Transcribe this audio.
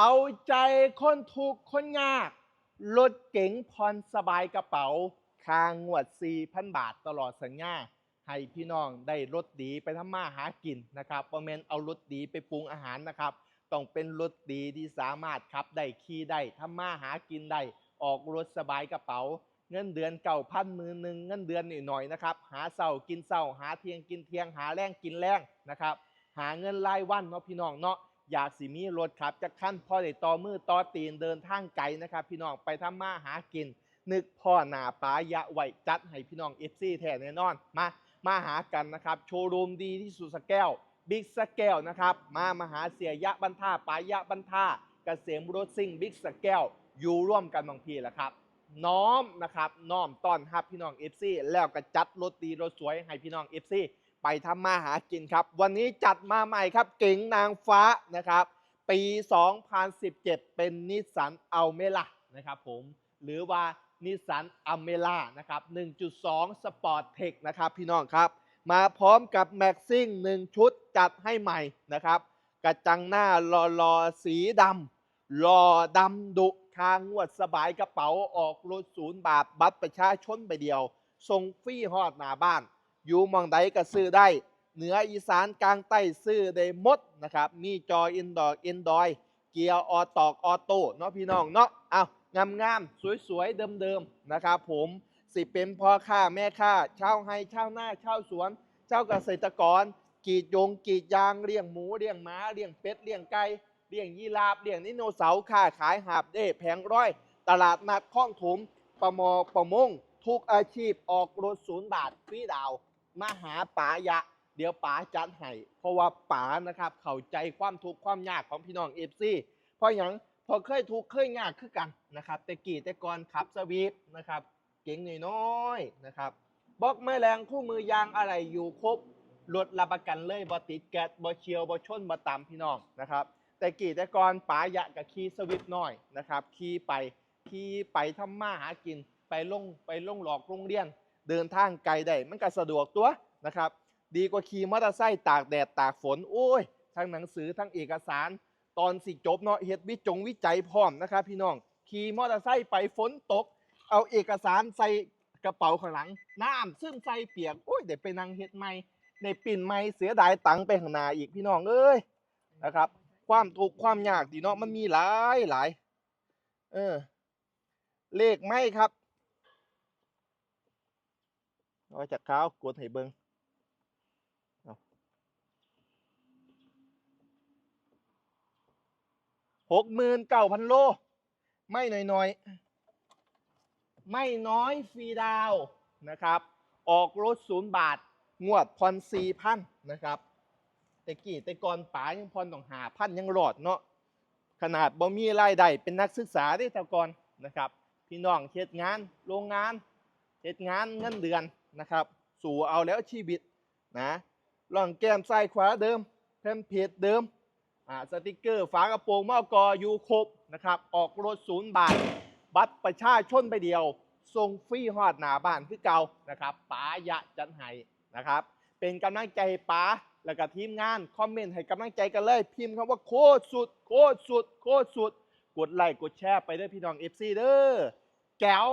เอาใจคนทุกคนยาก รถเก๋งผ่อนสบายกระเป๋า คางงวด 4,000 บาทตลอดสัญญา ให้พี่น้องได้รถดีไปทำมาหากินนะครับประเมนเอารถดีไปปรุงอาหารนะครับ ต้องเป็นรถดีที่สามารถขับได้ขี่ได้ทำมาหากินได้ ออกรถสบายกระเป๋า เงินเดือนเก่าพันมือหนึ่งเงินเดือนหน่อยๆนะครับ หาเสากินเสาหาเทียงกินเทียงหาแรงกินแรงนะครับ หาเงินรายวันเนาะพี่น้องเนาะ อยากสิมีรถขับจะขั้นพ่อได้ต่อมือต่อตีนเดินทางไกลนะครับ พี่น้องไปทำมาหากิน นึกพ่อหนาป้ายะไหวจัดให้พี่น้องเอฟซีแท้แน่นอนมามาหากันนะครับ โชว์รูมดีที่สุดสแก้วบิ๊กสแก้วนะครับ มามาหาเสียยะบันท่าป้ายะบันท่ากเกษมรถซิ่งบิ๊กสแก้วอยู่ร่วมกันบางทีแหละครับ น้อมนะครับน้อมต้อนรับพี่น้องเอฟซีแล้วก็จัดรถดีรถสวยให้พี่น้องเอฟซี ไปทำมาหากินครับ วันนี้จัดมาใหม่ครับ เก๋งนางฟ้านะครับ ปี 2017 เป็นนิสสันอัลเมล่านะครับผม หรือว่านิสสันอัลเมล่านะครับ 1.2 Sport Tech นะครับพี่น้องครับ มาพร้อมกับแม็กซิ่ง1 ชุดจัดให้ใหม่นะครับ กระจังหน้ารอรอสีดำรอดำดุคางงวดสบายกระเป๋าออกรถศูนย์บาทบัตรประชาชนไปเดียวส่งฟรีฮอดหน้าบ้าน อยู่มองใดก็ซื้อได้ เหนืออีสานกลางใต้ซื้อได้หมดนะครับ มีจออินดอร์อินดอยเกียร์ออตอกออโต้เนาะพี่น้องเนาะเอางามงามสวยๆ เดิมๆนะครับผมสิเป็นพ่อค้าแม่ค้าเช่าวไฮชาวนาเช่าสวนเจ้าเกษตรกรกีดยงกีดยางเลี้ยงหมูเลี้ยงม้าเลี้ยงเป็ดเลี้ยงไก่เลี้ยงยีราฟเลี้ยงนิโนเสาร์ค้าขายหาบเด้แผงร้อย ตลาดนัดข้องถมประมอประมงทุกอาชีพออกรถศูนย์บาทฟรีดาว มาหาป๋ายะ เดี๋ยวป๋าจัดให้เพราะว่าป๋านะครับ เข้าใจความทุกข์ความยากของพี่น้องเอฟซีเพราะอย่างพอเคยทุกข์เคยยากคือกันนะครับแต่กี่แต่ก่อนขับสวีปนะครับ เก่งน้อยๆนะครับบล็อกไม่แรงคู่มือยางอะไรอยู่ครบรถรับประกันเลยบ่ติดแก๊สบ่เชียวบ่ชนบ่ตามพี่น้องนะครับ แต่กี่แต่ก่อนป๋ายะกับขี่สวิปน้อยนะครับขี่ไปขี่ไปทำมาหากินไปลงไปลงหลอกโรงเรียน เดินทางไกลได้มันก็สะดวกตัวนะครับ ดีกว่าขี่มอเตอร์ไซค์ตากแดดตากฝนโอ้ย ทั้งหนังสือทั้งเอกสาร ตอนสิจบเนาะเฮ็ดวิจงวิจัยพร้อมนะครับ พี่น้องขี่มอเตอร์ไซค์ไปฝนตก เอาเอกสารใส่กระเป๋าข้างหลัง น้ำซึมใส่เปียกโอ้ยเดี๋ยวไปนั่งเฮ็ดใหม่ในปิ่นใหม่เสียดายตังค์ไปข้างหน้าอีกพี่น้องเอ้ยนะครับ ความทุกข์ความยากดีเนาะมันมีหลายหลายเออเลขไม่ครับ เอาจากขาวกดให้เบิงหกหมื่นเก้าพันโล ไม่น้อยๆไม่น้อยฟรีดาวนะครับ ออกรถศูนย์บาท งวดผ่อนสี่พันนะครับแต่กี่แต่ก่อนป๋ายังพรต้องหาพันยังรอดเนาะขนาดบ่มีรายได้เป็นนักศึกษาได้แต่ก่อนนะครับ พี่น้องเฮ็ดงานโรงงานเฮ็ดงานเงินเดือน นะครับ สู่เอาแล้วชีวิตนะลองแก้มซ้ายขวาเดิมแพมเพจเดิมอ่าสติกเกอร์ฝากระโปรงมอกออยู่ครบนะครับออกรถศูนย์บาท บัตรประชาชนไปเดียวส่งฟรีฮอดหน้าบ้านคือเก่านะครับป๋ายะจันไห้นะครับ เป็นกำลังใจป๋าแล้วก็ทีมงานคอมเมนต์ให้กำลังใจกันเลยพิมพ์คำว่าโคตรสุด โคตรสุด โคตรสุด กดไลค์กดแชร์ไปด้อพี่น้อง FC เด้อแก้ว